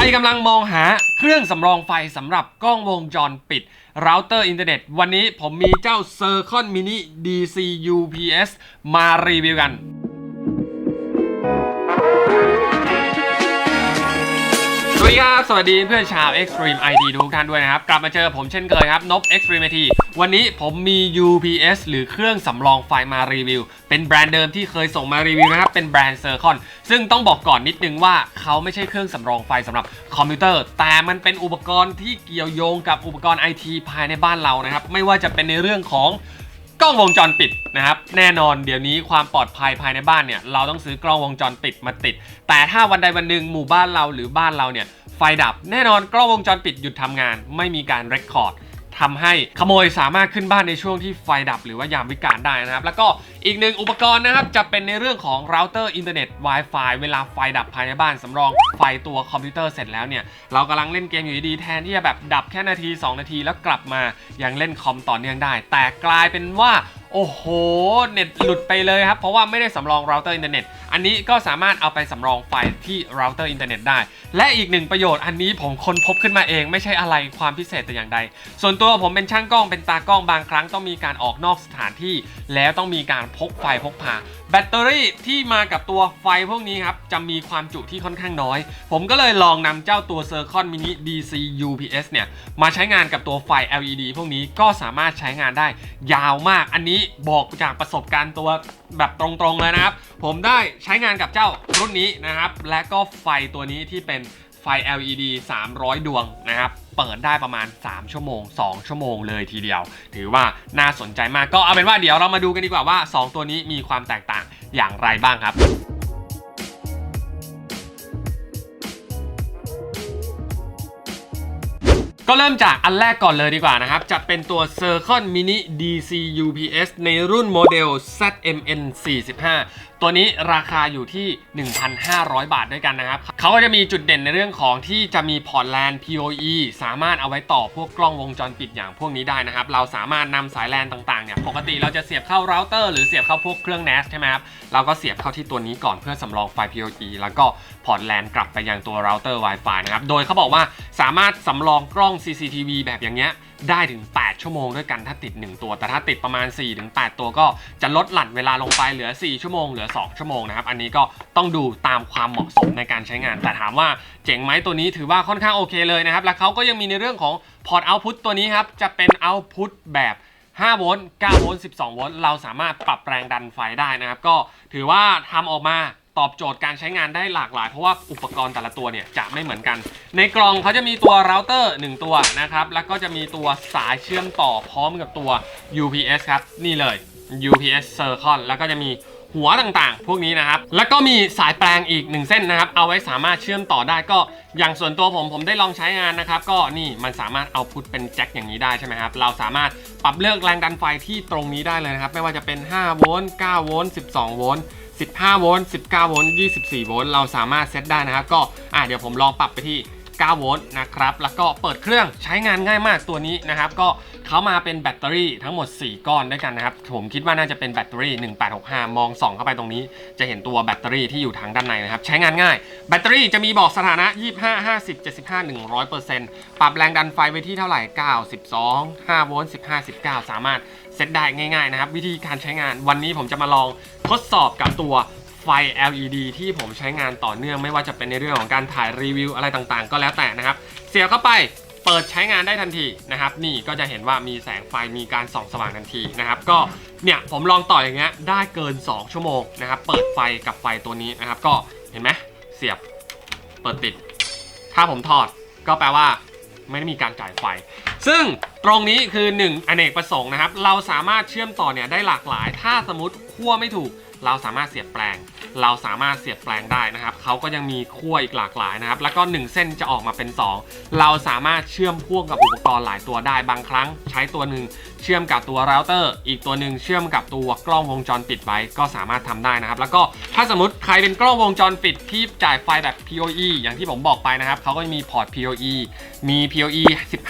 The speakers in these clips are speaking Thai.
รกำลังมองหาเครื่องสำรองไฟสำหรับกล้องวงจรปิดเราเตอร์อินเทอร์เน็ต วันนี้ผมมีเจ้า c i r c o n Mini DC UPS มารีวิวกัน วัสดีครับ สวัสดีเพื่อนชาว Extreme IT ทุกท่านด้วยนะครับ กลับมาเจอผมเช่นเคยครับ นบ Extreme IT วันนี้ผมมี UPS หรือเครื่องสำรองไฟมารีวิว เป็นแบรนด์เดิมที่เคยส่งมารีวิวนะครับ เป็นแบรนด์ Circon ซึ่งต้องบอกก่อนนิดนึงว่าเขาไม่ใช่เครื่องสำรองไฟสำหรับคอมพิวเตอร์ แต่มันเป็นอุปกรณ์ที่เกี่ยวโยงกับอุปกรณ์ IT ภายในบ้านเรานะครับ ไม่ว่าจะเป็นในเรื่องของ ล้องวงจรปิดนะครับแน่นอนเดี๋ยวนี้ความปลอดภัยภายในบ้านเนี่ยเราต้องซื้อกล้องวงจรปิดมาติด แต่ถ้าวันใดวันหนึ่งหมู่บ้านเราหรือบ้านเราเนี่ยไฟดับแน่นอนกล้องวงจรปิดหยุดทำงาน ไม่มีการเรคคอร์ด ทำให้ขโมยสามารถขึ้นบ้านในช่วงที่ไฟดับหรือว่ายามวิกาลได้นะครับ แล้วก็อีกหนึ่งอุปกรณ์นะครับ จะเป็นในเรื่องของเราเตอร์อินเทอร์เน็ต Wi-Fi เวลาไฟดับภายในบ้านสำรองไฟตัวคอมพิวเตอร์เสร็จแล้วเนี่ย เรากำลังเล่นเกมอยู่ดีแทนที่จะแบบดับแค่นาที 2 นาทีแล้วกลับมายังเล่นคอมต่อเนื่องได้ แต่กลายเป็นว่าโอ้โห เน็ตหลุดไปเลยครับ เพราะว่าไม่ได้สำรองเราเตอร์อินเทอร์เน็ต อันนี้ก็สามารถเอาไปสำรองไฟที่เราเตอร์อินเทอร์เน็ตได้ และอีกหนึ่งประโยชน์อันนี้ผมค้นพบขึ้นมาเอง ไม่ใช่อะไรความพิเศษแต่อย่างใด ส่วนตัวผมเป็นช่างกล้องเป็นตากล้องบางครั้งต้องมีการออกนอกสถานที่ แล้วต้องมีการพกไฟพกพา แบตเตอรี่ที่มากับตัวไฟพวกนี้ครับ จะมีความจุที่ค่อนข้างน้อย ผมก็เลยลองนำเจ้าตัว c i r c o n Mini DC UPS เนี่ย มาใช้งานกับตัวไฟ LED พวกนี้ก็สามารถใช้งานได้ยาวมาก อันนี้บอกจากประสบการณ์ตัวแบบตรงๆเลยนะครับ ผมได้ใช้งานกับเจ้ารุ่นนี้นะครับ และก็ไฟตัวนี้ที่เป็นไฟ LED 300 ดวงนะครับ เปิดได้ประมาณ 3 ชั่วโมง 2 ชั่วโมงเลยทีเดียว ถือว่าน่าสนใจมากก็เอาเป็นว่าเดี๋ยวเรามาดูกันดีกว่าว่า 2 ตัวนี้มีความแตกต่างอย่างไรบ้างครับก็เริ่มจากอันแรกก่อนเลยดีกว่านะครับ จะเป็นตัว c i r c o n Mini DC UPS ในรุ่นโมเดล ZMN 45 ตัวนี้ราคาอยู่ที่ 1,500 บาทด้วยกันนะครับเขาก็จะมีจุดเด่นในเรื่องของที่จะมีพอร์ตแลน PoE สามารถเอาไว้ต่อพวกกล้องวงจรปิดอย่างพวกนี้ได้นะครับ เราสามารถนำสายแลนต่างๆเนี่ยปกติเราจะเสียบเข้าเราเตอร์หรือเสียบเข้าพวกเครื่อง NAS ใช่ไหมครับเราก็เสียบเข้าที่ตัวนี้ก่อนเพื่อสำรองไฟ PoE แล้วก็พอร์ตแลนกลับไปยังตัวเราเตอร์ Wi-Fi นะครับโดยเขาบอกว่าสามารถสำรองกล้อง CCTV แบบอย่างเงี้ยได้ถึง 8 ชั่วโมงด้วยกันถ้าติด 1 ตัว แต่ถ้าติดประมาณ 4-8 ตัวก็จะลดหลั่นเวลาลงไปเหลือ 4 ชั่วโมงเหลือ 2 ชั่วโมงนะครับ อันนี้ก็ต้องดูตามความเหมาะสมในการใช้งาน แต่ถามว่าเจ๋งไหมตัวนี้ถือว่าค่อนข้างโอเคเลยนะครับ และเขาก็ยังมีในเรื่องของพอร์ตเอาพุตตัวนี้ครับ จะเป็นเอาพุตแบบ5โวลต์9โวลต์12โวลต์เราสามารถปรับแรงดันไฟได้นะครับ ก็ถือว่าทำออกมา ตอบโจทย์การใช้งานได้หลากหลาย เพราะว่าอุปกรณ์แต่ละตัวเนี่ยจะไม่เหมือนกัน ในกล่องเขาจะมีตัวเราเตอร์1ตัวนะครับ แล้วก็จะมีตัวสายเชื่อมต่อพร้อมกับตัว UPS ครับ นี่เลย UPS Circon แล้วก็จะมีหัวต่างๆ พวกนี้นะครับ แล้วก็มีสายแปลงอีก 1 เส้นนะครับ เอาไว้สามารถเชื่อมต่อได้ก็อย่างส่วนตัวผมผมได้ลองใช้งานนะครับ ก็นี่มันสามารถเอาพุทเป็นแจ็คอย่างนี้ได้ใช่ไหมครับ เราสามารถปรับเลือกแรงดันไฟที่ตรงนี้ได้เลยนะครับ ไม่ว่าจะเป็น 5 โวลต์ 9 โวลต์ 12 โวลต์ 15 โวลต์ 19 โวลต์ 24 โวลต์ เราสามารถเซตได้นะครับ ก็อะเดี๋ยวผมลองปรับไปที่ 9 โวลต์นะครับ แล้วก็เปิดเครื่องใช้งานง่ายมากตัวนี้นะครับ ก็เขามาเป็นแบตเตอรี่ทั้งหมด 4 ก้อนด้วยกันนะครับ ผมคิดว่าน่าจะเป็นแบตเตอรี่ 1865 มองส่องเข้าไปตรงนี้ จะเห็นตัวแบตเตอรี่ที่อยู่ทางด้านในนะครับ ใช้งานง่าย แบตเตอรี่จะมีบอกสถานะ 25 50 75 100 ปรับแรงดันไฟไว้ที่เท่าไหร่ 9 12 5 โวลต์ 15 19 สามารถ เซตได้ง่ายๆนะครับวิธีการใช้งานวันนี้ผมจะมาลองทดสอบกับตัวไฟ LED ที่ผมใช้งานต่อเนื่องไม่ว่าจะเป็นในเรื่องของการถ่ายรีวิวอะไรต่างๆ ก็แล้วแต่นะครับ เสียบเข้าไปเปิดใช้งานได้ทันทีนะครับ นี่ก็จะเห็นว่ามีแสงไฟมีการส่องสว่างทันทีนะครับ ก็เนี่ยผมลองต่ออย่างเงี้ยได้เกิน 2 ชั่วโมงนะครับ เปิดไฟกับไฟตัวนี้นะครับ ก็เห็นไหมเสียบเปิดติด ถ้าผมถอดก็แปลว่า ไม่ได้มีการจ่ายไฟ ซึ่งตรงนี้คือ1อเนกประสงค์นะครับ เราสามารถเชื่อมต่อเนี่ยได้หลากหลาย ถ้าสมมติขั้วไม่ถูก เราสามารถเสียบแปลง เราสามารถเสียบแปลงได้นะครับเขาก็ยังมีขั้วอีกหลากหลายนะครับ แล้วก็ 1 เส้นจะออกมาเป็น 2 เราสามารถเชื่อมพ่วงกับอุปกรณ์หลายตัวได้บางครั้ง ใช้ตัวหนึ่งเชื่อมกับตัวเราเตอร์ อีกตัวหนึ่งเชื่อมกับตัวกล้องวงจรปิดไว้ก็สามารถทำได้นะครับ แล้วก็ถ้าสมมติใครเป็นกล้องวงจรปิดที่จ่ายไฟแบบ PoE อย่างที่ผมบอกไปนะครับเขาก็มีพอร์ต PoE มี PoE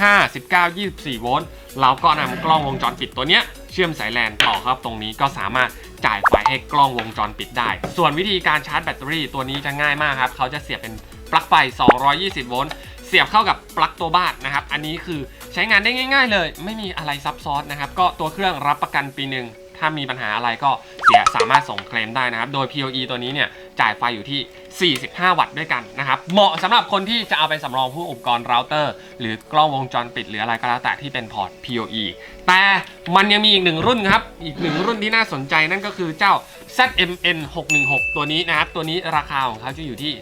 15 19 24 โวลต์เราก็นำกล้องวงจรปิดตัวเนี้ยเชื่อมสายแลนต่อครับตรงนี้ก็สามารถ จ่ายไฟให้กล้องวงจรปิดได้ ส่วนวิธีการชาร์จแบตเตอรี่ตัวนี้จะง่ายมากครับ เขาจะเสียบเป็นปลั๊กไฟ 220 โวลต์ เสียบเข้ากับปลั๊กตัวบ้านนะครับ อันนี้คือใช้งานได้ง่าย ๆ เลย ไม่มีอะไรซับซ้อนนะครับ ก็ตัวเครื่องรับประกันปีหนึ่ง ถ้ามีปัญหาอะไรก็เสียสามารถส่งเคลมได้นะครับ โดย PoE ตัวนี้เนี่ย จ่ายไฟอยู่ที่ 45 วัตต์ด้วยกันนะครับ เหมาะสำหรับคนที่จะเอาไปสำรองผู้อุปกรณ์เราเตอร์ หรือกล้องวงจรปิดหรืออะไรก็แล้วแต่ที่เป็นพอร์ต PoE แต่มันยังมีอีกหนึ่งรุ่นครับ อีกหนึ่งรุ่นที่น่าสนใจนั่นก็คือเจ้า ZMN 616ตัวนี้นะครับ ตัวนี้ราคาของเขาจะอยู่ที่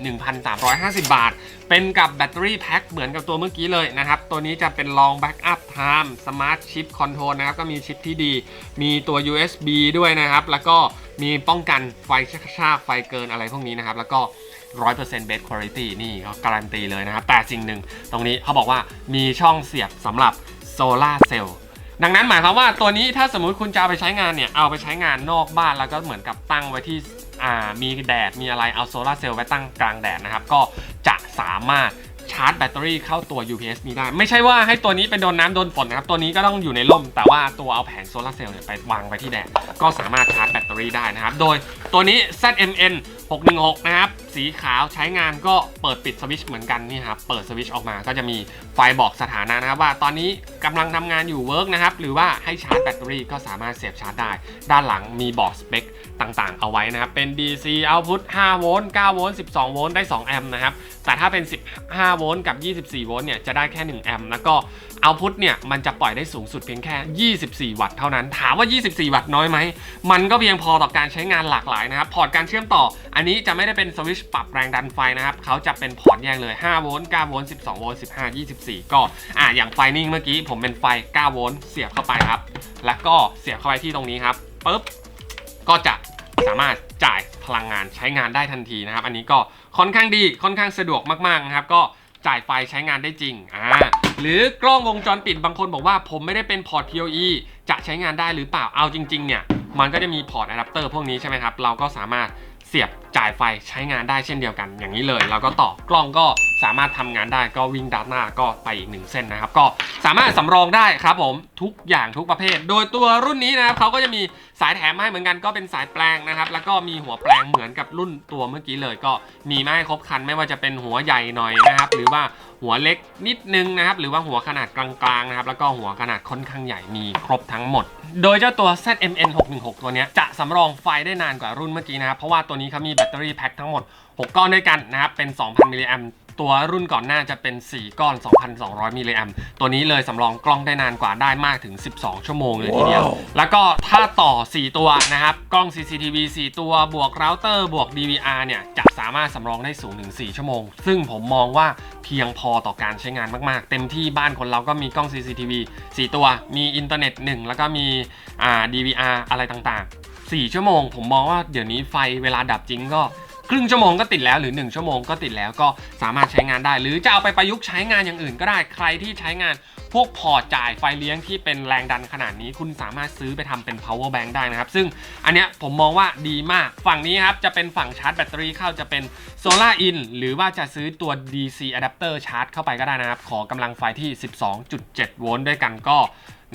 1,350 บาท เป็นกับแบตเตอรี่แพ็คเหมือนกับตัวเมื่อกี้เลยนะครับ ตัวนี้จะเป็น long backup time smart chip control นะครับ ก็มีชิปที่ดี มีตัว USB ด้วยนะครับ แล้วก็ มีป้องกันไฟชากไฟเกินอะไรพวกนี้นะครับ แล้วก็ 100% best quality นี่เขาการันตีเลยนะครับ แต่สิ่งหนึ่งตรงนี้เขาบอกว่ามีช่องเสียบสำหรับโซลาเซลล์ดังนั้นหมายความว่าตัวนี้ถ้าสมมุติคุณจะเอาไปใช้งานเนี่ย เอาไปใช้งานนอกบ้านแล้วก็เหมือนกับตั้งไว้ที่อ่ามีแดดมีอะไรเอาโซลาเซลล์ไว้ตั้งกลางแดดนะครับ ก็จะสามารถาร์จแบตเตอรี่เข้าตัว UPS นี้ได้ ไม่ใช่ว่าให้ตัวนี้ไปโดนน้ำโดนฝนนะครับ ตัวนี้ก็ต้องอยู่ในร่ม แต่ว่าตัวเอาแผงโซลาร์เซลล์เนี่ยไปวางไว้ที่แดดก็สามารถชาร์จแบตเตอรี่ได้นะครับ โดยตัวนี้ ZMN 616 นะครับ สีขาวใช้งานก็เปิดปิดสวิตช์เหมือนกันนี่ครับ เปิดสวิตช์ออกมาก็จะมีไฟบอกสถานะนะครับว่าตอนนี้กำลังทำงานอยู่เวิร์กนะครับ หรือว่าให้ชาร์จแบตเตอรี่ก็สามารถเสียบชาร์จได้ ด้านหลังมีบอกสเปคต่างๆ เอาไว้นะครับ เป็น DC output 5โวลต์9โวลต์12โวลต์ได้ 2 แอมป์นะครับ แต่ถ้าเป็น 15โวลต์กับ 24โวลต์เนี่ยจะได้แค่ 1 แอมป์แล้วก็ output เนี่ยมันจะปล่อยได้สูงสุดเพียงแค่ 24 วัตต์เท่านั้น ถามว่า 24 วัตต์น้อยไหม มันก็เพียงพอต่อการใช้งานหลากหลายนะครับ พอร์ตการเชื่อมต่ออันนี้จะไม่ได้เป็นสวิตช์ปรับแรงดันไฟนะครับเขาจะเป็นพอร์ตแยกเลย5โวลต์9โวลต์12โวลต์15 24 ก็อ่าอย่างไฟนิ่งเมื่อกี้ผมเป็นไฟ9โวลต์เสียบเข้าไปครับ แล้วก็เสียบเข้าไปที่ตรงนี้ครับปุ๊บก็จะสามารถจ่ายพลังงานใช้งานได้ทันทีนะครับ อันนี้ก็ค่อนข้างดีค่อนข้างสะดวกมากๆนะครับ ก็จ่ายไฟใช้งานได้จริงอ่าหรือกล้องวงจรปิดบางคนบอกว่าผมไม่ได้เป็นพอร์ต PoE จะใช้งานได้หรือเปล่าเอาจริงๆเนี่ยมันก็จะมีพอร์ตอะแดปเตอร์พวกนี้ใช่ไหมครับ เราก็สามารถ เสียบจ่ายไฟใช้งานได้เช่นเดียวกันอย่างนี้เลย แล้วก็ต่อกล้องก็ สามารถทำงานได้ก็วิ่งด้านหน้าก็ไปอีกหนึ่งเส้นนะครับ ก็สามารถสำรองได้ครับผมทุกอย่างทุกประเภท โดยตัวรุ่นนี้นะครับเขาก็จะมีสายแถมมาให้เหมือนกันก็เป็นสายแปลงนะครับแล้วก็มีหัวแปลงเหมือนกับรุ่นตัวเมื่อกี้เลย ก็มีมาให้ครบครันไม่ว่าจะเป็นหัวใหญ่หน่อยนะครับหรือว่าหัวเล็กนิดนึงนะครับหรือว่าหัวขนาดกลางๆนะครับแล้วก็หัวขนาดค่อนข้างใหญ่มีครบทั้งหมด โดยเจ้าตัว ZMN 616ตัวนี้จะสำรองไฟได้นานกว่ารุ่นเมื่อกี้นะครับเพราะว่าตัวนี้เขามีแบตเตอรี่แพ็คทั้งหมด 6 ก้อนด้วยกันนะครับเป็น 2,000 มิลลิแอม ตัวรุ่นก่อนหน้าจะเป็น 4 ก้อน 2,200 มิลลิแอมตัวนี้เลยสำรองกล้องได้นานกว่าได้มากถึง 12 ชั่วโมงเลยทีเดียว แล้วก็ถ้าต่อ 4 ตัวนะครับ กล้อง CCTV 4 ตัวบวกเราเตอร์บวก DVR เนี่ย จะสามารถสำรองได้สูงถึง 4 ชั่วโมง ซึ่งผมมองว่าเพียงพอต่อการใช้งานมาก ๆ เต็มที่บ้านคนเราก็มีกล้อง CCTV 4 ตัว มีอินเทอร์เน็ต 1 แล้วก็มีอ่า DVR อะไรต่างๆ 4 ชั่วโมง ผมมองว่าเดี๋ยวนี้ไฟเวลาดับจริงก็ ครึ่งชั่วโมงก็ติดแล้วหรือ 1 ชั่วโมงก็ติดแล้วก็สามารถใช้งานได้ หรือจะเอาไปประยุกต์ใช้งานอย่างอื่นก็ได้ใครที่ใช้งาน วกพอร์ตจ่ายไฟเลี้ยงที่เป็นแรงดันขนาดนี้ คุณสามารถซื้อไปทำเป็น power bank ได้นะครับ ซึ่งอันเนี้ยผมมองว่าดีมากฝั่งนี้ครับ จะเป็นฝั่งชาร์จแบตเตอรี่เข้าจะเป็น solar in หรือว่าจะซื้อตัว DC adapter ชาร์จเข้าไปก็ได้นะครับ ขอกำลังไฟที่ 12.7 โวลต์ด้วยกันก็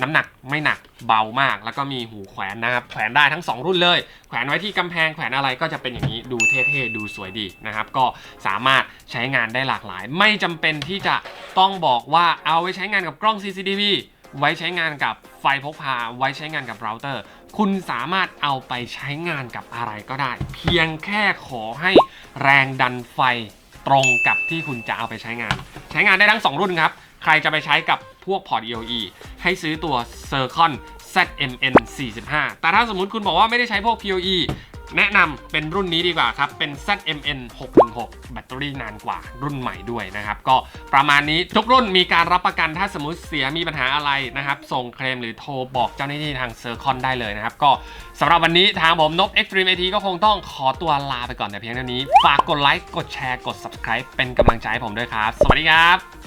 น้ำหนักไม่หนักเบามาก แล้วก็มีหูแขวนนะครับ แขวนได้ทั้ง 2 รุ่นเลย แขวนไว้ที่กำแพงแขวนอะไรก็จะเป็นอย่างนี้ดูเท่ๆ ดูสวยดีนะครับ ก็สามารถใช้งานได้หลากหลาย ไม่จำเป็นที่จะต้องบอกว่าเอาไว้ใช้งานกับกล้ององ CCTV ไว้ใช้งานกับไฟพกพา ไว้ใช้งานกับเราเตอร์ คุณสามารถเอาไปใช้งานกับอะไรก็ได้ เพียงแค่ขอให้แรงดันไฟตรงกับที่คุณจะเอาไปใช้งาน ใช้งานได้ทั้ง 2 รุ่นครับ ใครจะไปใช้กับพวกพอร์ต EOE ให้ซื้อตัว Circon ZMN 45 แต่ถ้าสมมุติคุณบอกว่าไม่ได้ใช้พวก PoE แนะนำเป็นรุ่นนี้ดีกว่าครับ เป็น ZMN 616 แบตเตอรี่นานกว่ารุ่นใหม่ด้วยนะครับ ก็ประมาณนี้ทุกรุ่นมีการรับประกันถ้าสมมติเสียมีปัญหาอะไรนะครับ ส่งเคลมหรือโทรบอกเจ้าหน้าที่ทาง Circon ได้เลยนะครับ ก็สำหรับวันนี้ทางผมนบ Extreme IT ก็คงต้องขอตัวลาไปก่อนแต่เพียงเท่านี้ ฝากกดไลค์กดแชร์กด Subscribe เป็นกำลังใจให้ผมด้วยครับ สวัสดีครับ